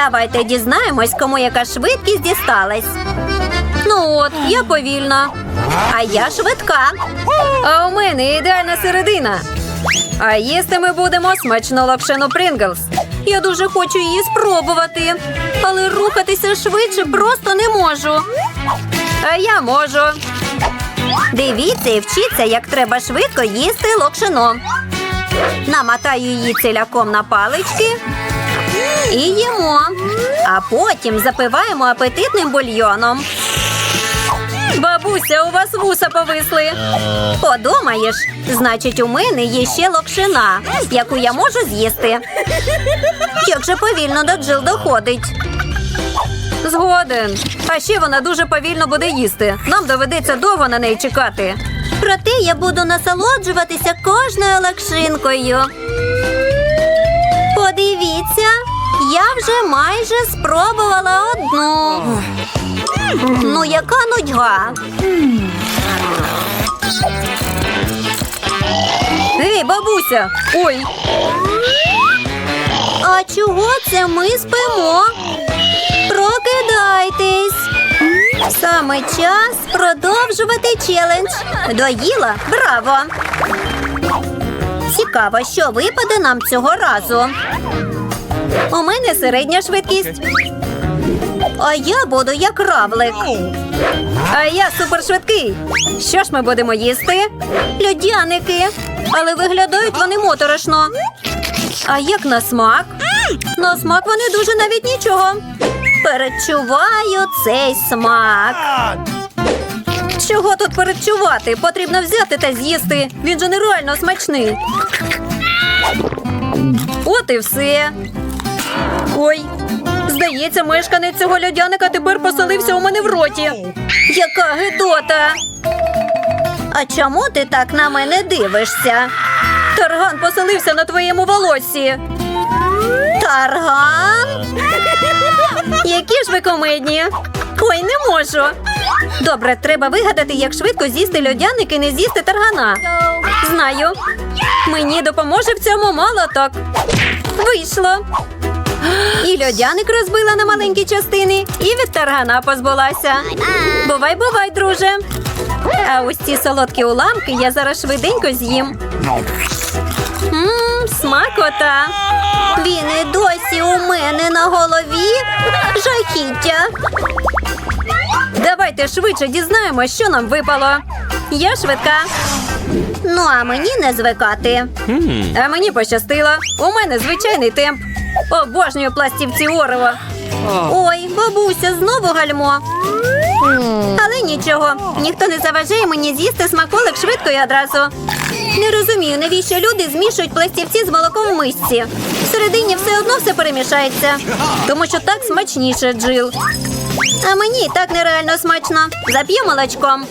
Давайте дізнаємось, кому яка швидкість дісталась. Ну от, я повільна. А я швидка. А у мене ідеальна середина. А їсти ми будемо смачну лапшину Принглс. Я дуже хочу її спробувати, але рухатися швидше просто не можу. А я можу. Дивіться і вчіться, як треба швидко їсти локшину. Намотаю її ціляком на палички і їмо. А потім запиваємо апетитним бульйоном. Бабуся, у вас вуса повисли. Подумаєш, значить, у мене є ще локшина, яку я можу з'їсти. Як же повільно до Джил доходить. Згоден. А ще вона дуже повільно буде їсти. Нам доведеться довго на неї чекати. Проте я буду насолоджуватися кожною лакшинкою. Подивіться, я вже майже спробувала одну. Ну, яка нудьга. Ей, бабуся! Ой. А чого це ми спимо? Прокидайтесь. Саме час продовжувати челендж. Доїла? Браво! Цікаво, що випаде нам цього разу. У мене середня швидкість. А я буду як равлик. А я супершвидкий. Що ж ми будемо їсти? Людяники. Але виглядають вони моторошно. А як на смак? На смак вони дуже навіть нічого. Передчуваю цей смак. Чого тут передчувати? Потрібно взяти та з'їсти. Він же нереально смачний. От і все. Ой, здається, мешканець цього льодяника тепер поселився у мене в роті. Яка гидота. А чому ти так на мене дивишся? Тарган поселився на твоєму волоссі. Тарган? Які ж ви комедні? Ой, не можу. Добре, треба вигадати, як швидко з'їсти льодяник і не з'їсти таргана. Знаю. Мені допоможе в цьому молоток. Вийшло. І льодяник розбила на маленькі частини, і від таргана позбулася. Бувай, бувай, друже. А ось ці солодкі уламки я зараз швиденько з'їм. Мм, смакота. Він і досі у мене на голові. Жахіття. Давайте швидше дізнаємося, що нам випало. Я швидка. Ну, а мені не звикати. А мені пощастило. У мене звичайний темп. Обожнюю пластівці Орево. Ой, бабуся, знову гальмо. Але нічого, ніхто не заважає мені з'їсти смаколик швидко і одразу. Не розумію, навіщо люди змішують пластівці з молоком в мисці. Всередині все одно все перемішається. Тому що так смачніше, Джил. А мені і так нереально смачно. Зап'ю молочком.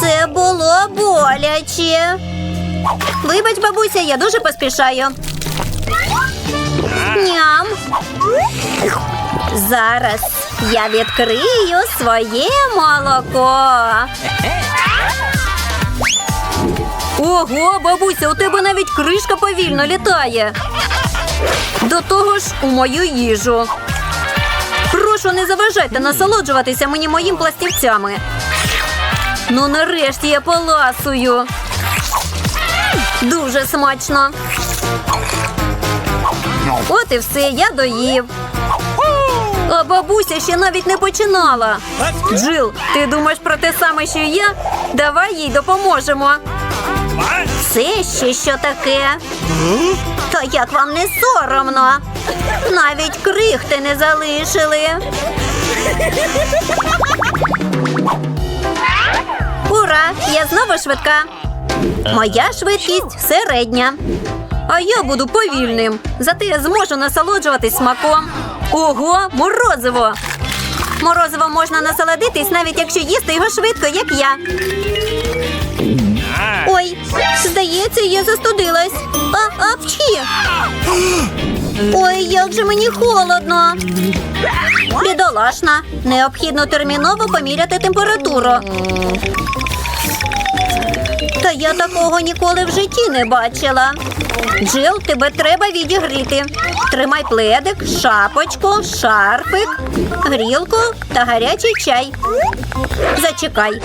Це було боляче. Вибач, бабуся, я дуже поспішаю. Ням. Зараз я відкрию своє молоко. Ого, бабуся, у тебе навіть кришка повільно літає. До того ж, у мою їжу. Прошу, не заважайте насолоджуватися мені моїм пластівцями. Ну, нарешті я поласую. Дуже смачно. От і все, я доїв. А бабуся ще навіть не починала. Джил, ти думаєш про те саме, що я? Давай їй допоможемо. Це ще що таке? Та як вам не соромно? Навіть крихти не залишили. Ура! Я знову швидка. Моя швидкість середня. А я буду повільним. Зате я зможу насолоджуватись смаком. Ого, морозиво! Морозиво можна насолодитись, навіть якщо їсти його швидко, як я. Ой, здається, я застудилась. А, апчі! Ой, як же мені холодно. Бідолашна. Необхідно терміново поміряти температуру. Та я такого ніколи в житті не бачила. Джил, тебе треба відігріти. Тримай пледик, шапочку, шарфик, грілку та гарячий чай. Зачекай.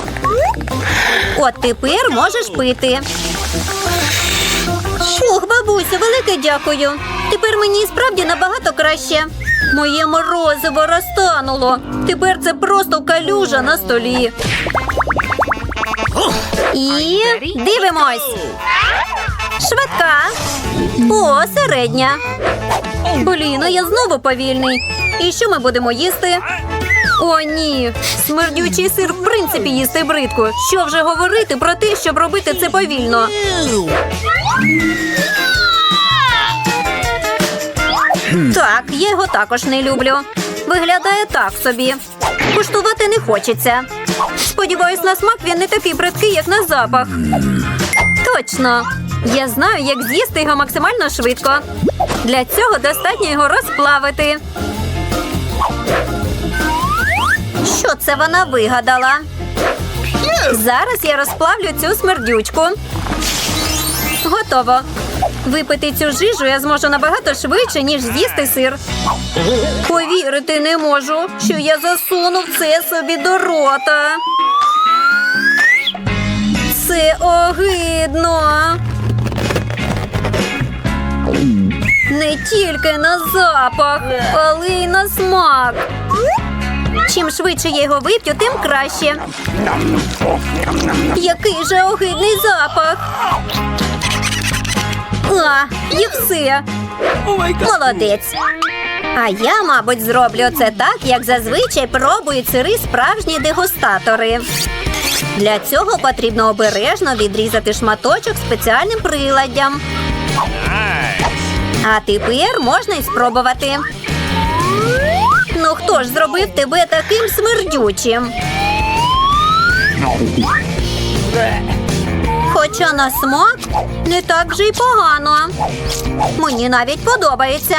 От тепер можеш пити. Ох, бабусю, велике дякую. Тепер мені справді набагато краще. Моє морозиво розтануло. Тепер це просто калюжа на столі. І дивимось. Швидка. О, середня. Блін, а я знову повільний. І що ми будемо їсти? О, ні. Смердючий сир в принципі їсти бридко. Що вже говорити про те, щоб робити це повільно? Так, я його також не люблю. Виглядає так собі. Куштувати не хочеться. Сподіваюсь, на смак він не такий бридкий, як на запах. Точно. Я знаю, як з'їсти його максимально швидко. Для цього достатньо його розплавити. Що це вона вигадала? Зараз я розплавлю цю смердючку. Готово. Випити цю жижу я зможу набагато швидше, ніж з'їсти сир. Повірити не можу, що я засунув це собі до рота. Це огидно. Не тільки на запах, але й на смак. Чим швидше я його вип'ю, тим краще. Який же огидний запах. А, і все. Молодець. А я, мабуть, зроблю це так, як зазвичай пробують сири справжні дегустатори. Для цього потрібно обережно відрізати шматочок спеціальним приладдям. А тепер можна й спробувати. Ну хто ж зробив тебе таким смердючим? Хоча на смак не так вже й погано. Мені навіть подобається.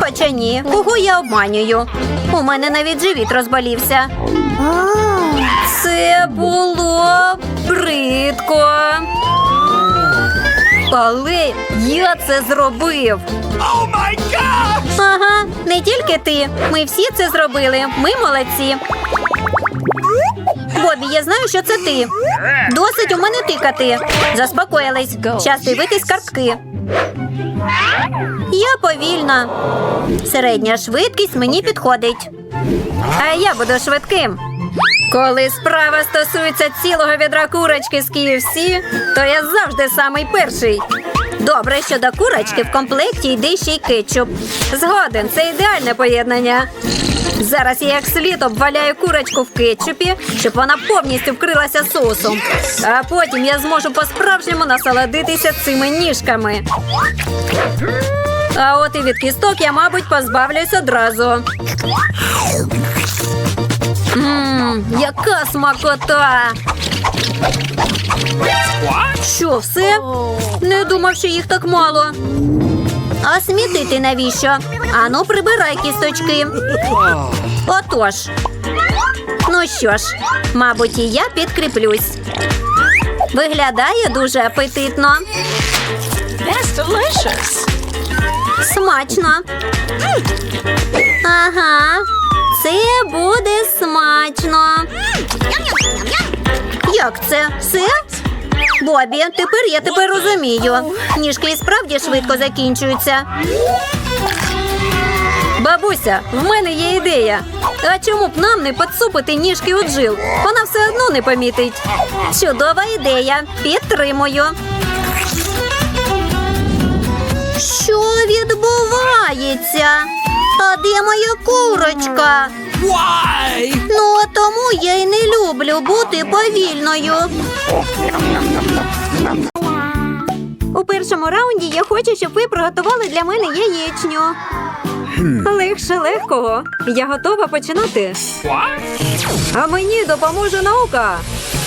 Хоча ні, кого я обманюю. У мене навіть живіт розболівся. Це було бридко. Але я це зробив. Ага, не тільки ти. Ми всі це зробили. Ми молодці. Бобі, я знаю, що це ти. Досить у мене тикати. Заспокоїлись. Час дивитись картки. Я повільна. Середня швидкість мені підходить. А я буду швидким. Коли справа стосується цілого відра курочки з KFC, то я завжди самий перший. Добре, що до курочки в комплекті йде ще й кетчуп. Згоден, це ідеальне поєднання. Зараз я як слід обваляю курочку в кетчупі, щоб вона повністю вкрилася соусом. А потім я зможу по-справжньому насолодитися цими ніжками. А от і від кісток я, мабуть, позбавлюсь одразу. Ммм, яка смакота! Що, все? Не думав, що їх так мало. А смітити навіщо? Ану, прибирай кісточки. Отож. Ну що ж, мабуть, і я підкріплюсь. Виглядає дуже апетитно. That's delicious. Смачно. Ага, це буде смачно. Як це? Все? Бобі, тепер я тебе розумію. Ніжки і справді швидко закінчуються. Бабуся, в мене є ідея. А чому б нам не підсупити ніжки у джил? Вона все одно не помітить. Чудова ідея. Підтримую. Що відбувається? А де моя курочка? Why? Ну, а тому я й не люблю бути повільною. Першому раунді я хочу, щоб ви приготували для мене яєчню. Легше легкого. Я готова починати. А мені допоможе наука.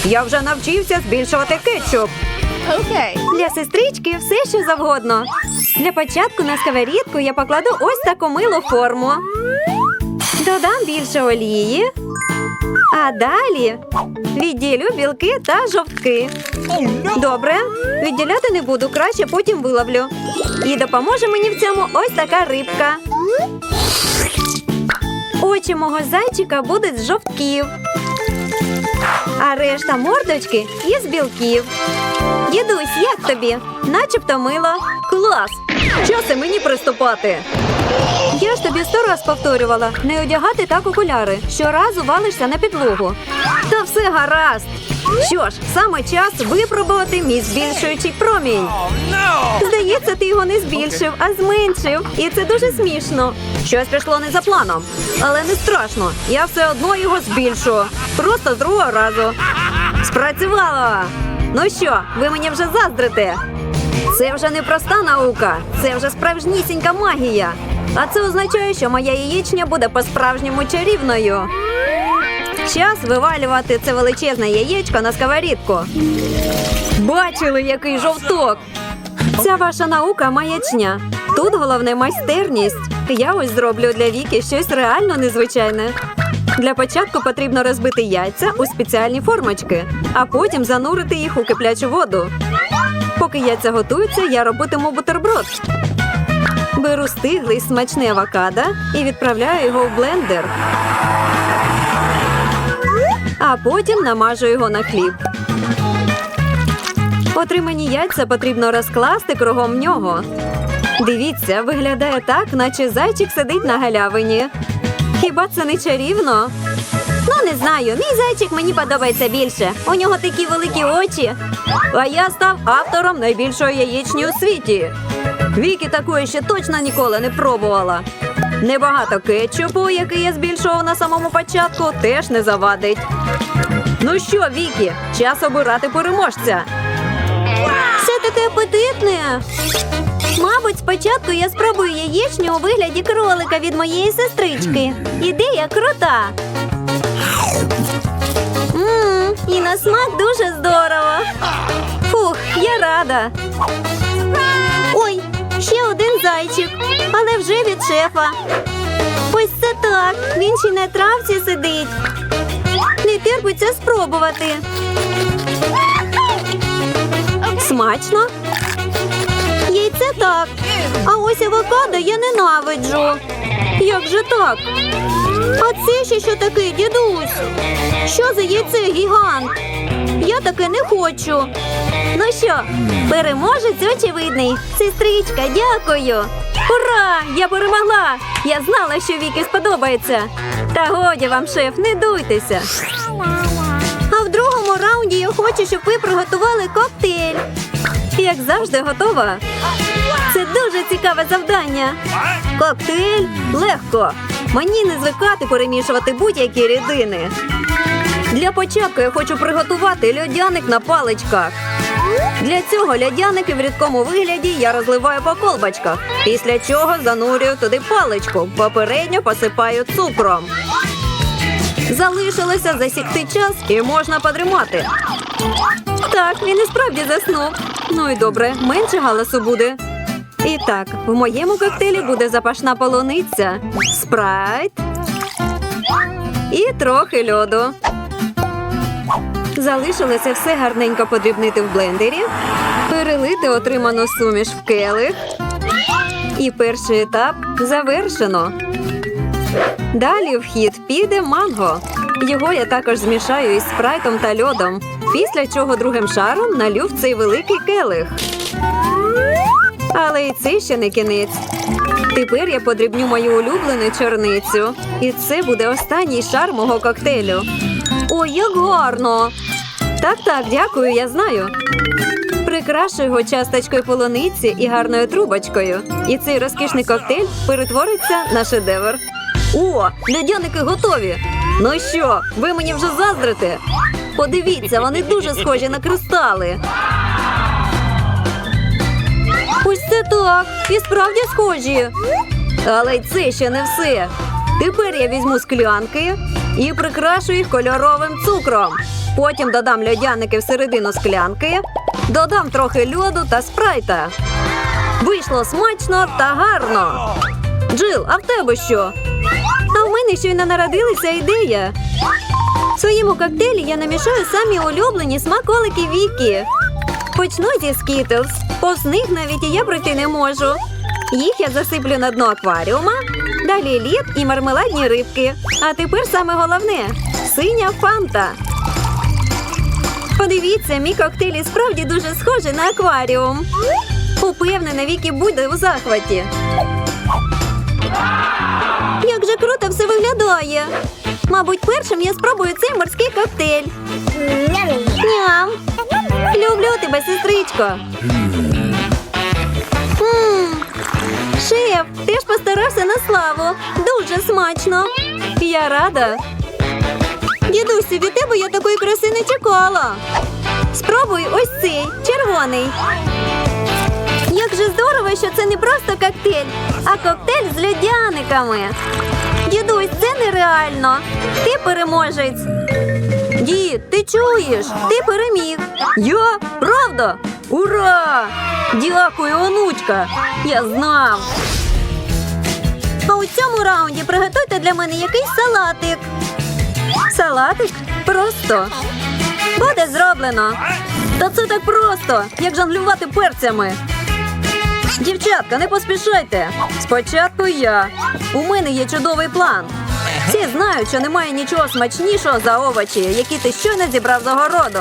Я вже навчився збільшувати кетчуп. Okay. Для сестрички все, що завгодно. Для початку на сковорідку я покладу ось таку милу форму. Додам більше олії. А далі відділю білки та жовтки. Добре, відділяти не буду, краще потім виловлю. І допоможе мені в цьому ось така рибка. Очі мого зайчика будуть з жовтків, а решта мордочки із білків. Дідусь, як тобі? Начебто мило. Клас! Час і мені приступати. Я ж тобі сто раз повторювала не одягати так окуляри. Щоразу валишся на підлогу. Та все гаразд. Що ж, саме час випробувати мій збільшуючий промінь. Здається, ти його не збільшив, а зменшив. І це дуже смішно. Щось пішло не за планом. Але не страшно. Я все одно його збільшу. Просто з другого разу. Спрацювало! Ну що, ви мені вже заздрите? Це вже не проста наука, це вже справжнісінька магія. А це означає, що моя яєчня буде по-справжньому чарівною. Час вивалювати це величезне яєчко на сковорідку. Бачили, який жовток? Ця ваша наука маячня. Тут головне майстерність. Я ось зроблю для Віки щось реально незвичайне. Для початку потрібно розбити яйця у спеціальні формочки, а потім занурити їх у киплячу воду. Поки яйця готуються, я робитиму бутерброд. Беру стиглий смачний авокадо і відправляю його в блендер. А потім намажу його на хліб. Отримані яйця потрібно розкласти кругом нього. Дивіться, виглядає так, наче зайчик сидить на галявині. Хіба це не чарівно? Ну, не знаю. Мій зайчик мені подобається більше. У нього такі великі очі. А я став автором найбільшої яєчні у світі. Вікі такої ще точно ніколи не пробувала. Небагато кетчупу, який я збільшував на самому початку, теж не завадить. Ну що, Вікі, час обирати переможця. Все таке апетитне. Мабуть, спочатку я спробую яєчню у вигляді кролика від моєї сестрички. Ідея крута. Мм, і на смак дуже здорово. Фух, я рада. Шефа. Ось це так. Він ще на травці сидить. Не терпиться спробувати. Смачно? Яйце так. А ось авокадо я ненавиджу. Як же так? А це ще що таке, дідусь? Що за яйце гігант? Я таке не хочу. Ну що, переможець очевидний. Сестричка, дякую. Ура! Я перемогла! Я знала, що Вікі сподобається. Та годі вам, шеф, не дуйтеся. А в другому раунді я хочу, щоб ви приготували коктейль. Як завжди, готова. Це дуже цікаве завдання. Коктейль легко. Мені не звикати перемішувати будь-які рідини. Для початку я хочу приготувати льодяник на паличках. Для цього льодяники в рідкому вигляді я розливаю по колбочках, після чого занурюю туди паличку, попередньо посипаю цукром. Залишилося засікти час і можна потримати. Так, він і справді заснув. Ну і добре, менше галасу буде. І так, в моєму коктейлі буде запашна полуниця, спрайт і трохи льоду. Залишилося все гарненько подрібнити в блендері, перелити отриману суміш в келих. І перший етап завершено. Далі в хід піде манго. Його я також змішаю із спрайтом та льодом. Після чого другим шаром налю в цей великий келих. Але і це ще не кінець. Тепер я подрібню мою улюблену чорницю. І це буде останній шар мого коктейлю. Ой, як гарно! Так, так, дякую, я знаю. Прикрашу його часточкою полуниці і гарною трубочкою. І цей розкішний коктейль перетвориться на шедевр. О, льодяники готові. Ну що, ви мені вже заздрите? Подивіться, вони дуже схожі на кристали. Ось це так. І справді схожі. Але це ще не все. Тепер я візьму склянки і прикрашу їх кольоровим цукром. Потім додам льодяники всередину склянки, додам трохи льоду та спрайта. Вийшло смачно та гарно. Джил, а в тебе що? А в мене щойно народилася ідея. своєму коктейлі я намішаю самі улюблені смаколики Вікі. Почну зі Skittles. Повз них навіть і я пройти не можу. Їх я засиплю на дно акваріума, далі лід і мармеладні рибки. А тепер саме головне синя фанта. Подивіться, мій коктейль і справді дуже схожий на акваріум. Упевнена, Вікі буде у захваті. Як же круто все виглядає. Мабуть, першим я спробую цей морський коктейль. Ням. Люблю тебе, сестричко. Шеф, ти ж постарався на славу. Дуже смачно. Я рада. Дідусю, від тебе я такої краси не чекала. Спробуй ось цей червоний. Як же здорово, що це не просто коктейль, а коктейль з льодяниками. Дідусь, це нереально. Ти переможець. Дід, ти чуєш? Ти переміг. Я? Правда? Ура! Дякую, онучка. Я знав. А у цьому раунді приготуйте для мене якийсь салатик. Салатик? Просто. Буде зроблено. Та це так просто, як жонглювати перцями. Дівчатка, не поспішайте. Спочатку я. У мене є чудовий план. Всі знають, що немає нічого смачнішого за овочі, які ти щойно зібрав з огороду.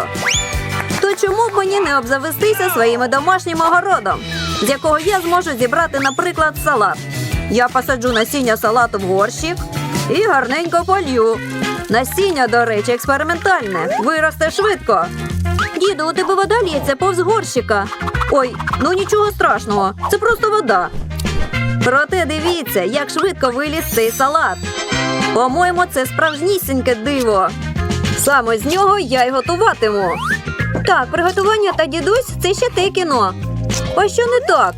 То чому б мені не обзавестися своїм домашнім огородом, з якого я зможу зібрати, наприклад, салат? Я посаджу насіння салату в горщик і гарненько полью. Насіння, до речі, експериментальне. Виросте швидко. Діду, у тебе вода лється повз горщика. Ой, ну нічого страшного, це просто вода. Проте дивіться, як швидко виліз цей салат. По-моєму, це справжнісіньке диво. Саме з нього я й готуватиму. Так, приготування та дідусь це ще те кіно. А що не так?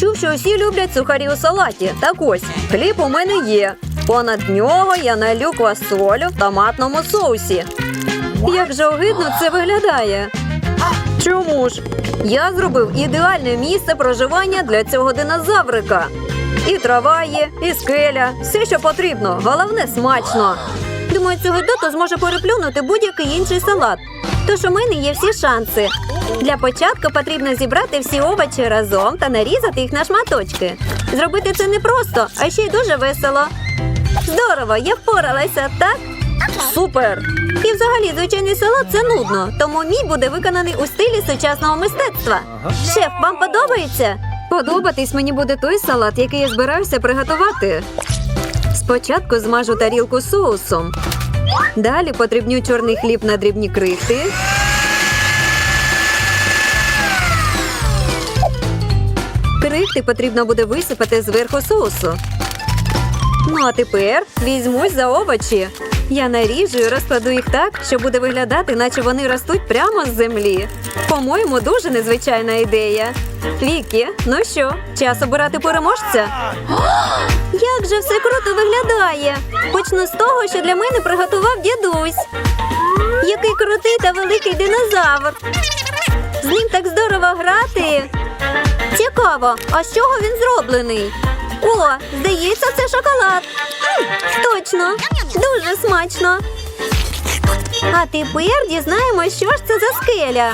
Чув, що усі люблять сухарі у салаті. Так ось, хліб у мене є. Понад нього я налю квасолю в томатному соусі. Як же огидно це виглядає. Чому ж? Я зробив ідеальне місце проживання для цього динозаврика. І трава є, і скеля, все, що потрібно. Головне смачно. Думаю, цього дота зможе переплюнути будь-який інший салат. Тож у мене є всі шанси. Для початку потрібно зібрати всі овочі разом та нарізати їх на шматочки. Зробити це не просто, а ще й дуже весело. Здорово, я впоралася, так? Супер! І взагалі звичайний салат це нудно, тому мій буде виконаний у стилі сучасного мистецтва. Шеф, вам подобається? Подобатись мені буде той салат, який я збирався приготувати. Спочатку змажу тарілку соусом. Далі потрібню чорний хліб на дрібні крихти. Крихти потрібно буде висипати зверху соусу. Ну а тепер візьмусь за овочі. Я наріжу і розкладу їх так, що буде виглядати, наче вони ростуть прямо з землі. По-моєму, дуже незвичайна ідея. Вікі, ну що, час обирати переможця? Як же все круто виглядає! Почну з того, що для мене приготував дідусь. Який крутий та великий динозавр. З ним так здорово грати. Цікаво, а з чого він зроблений? О, здається, це шоколад. М, Точно, дуже смачно. А тепер дізнаємось, що ж це за скеля.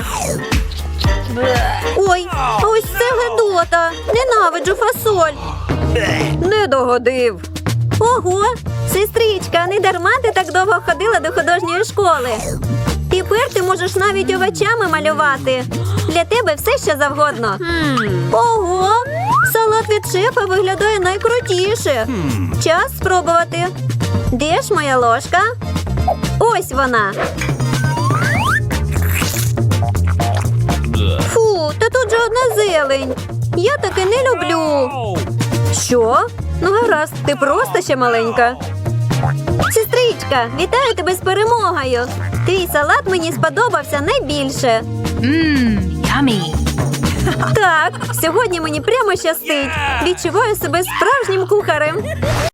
Ой, ось це гедота. Ненавиджу фасоль. Не догодив. Ого, сестричка, не дарма ти так довго ходила до художньої школи. Тепер ти можеш навіть овочами малювати. Для тебе все що завгодно. Ого! Салат від шефа виглядає найкрутіше. Час спробувати. Де ж моя ложка? Ось вона. Фу, та тут же одна зелень. Я таке не люблю. Що? Ну гаразд, ти просто ще маленька. Сестричка, вітаю тебе з перемогою. Твій салат мені сподобався найбільше. Mmm, yummy. Так, сьогодні мені прямо щастить. Відчуваю себе справжнім кухарем.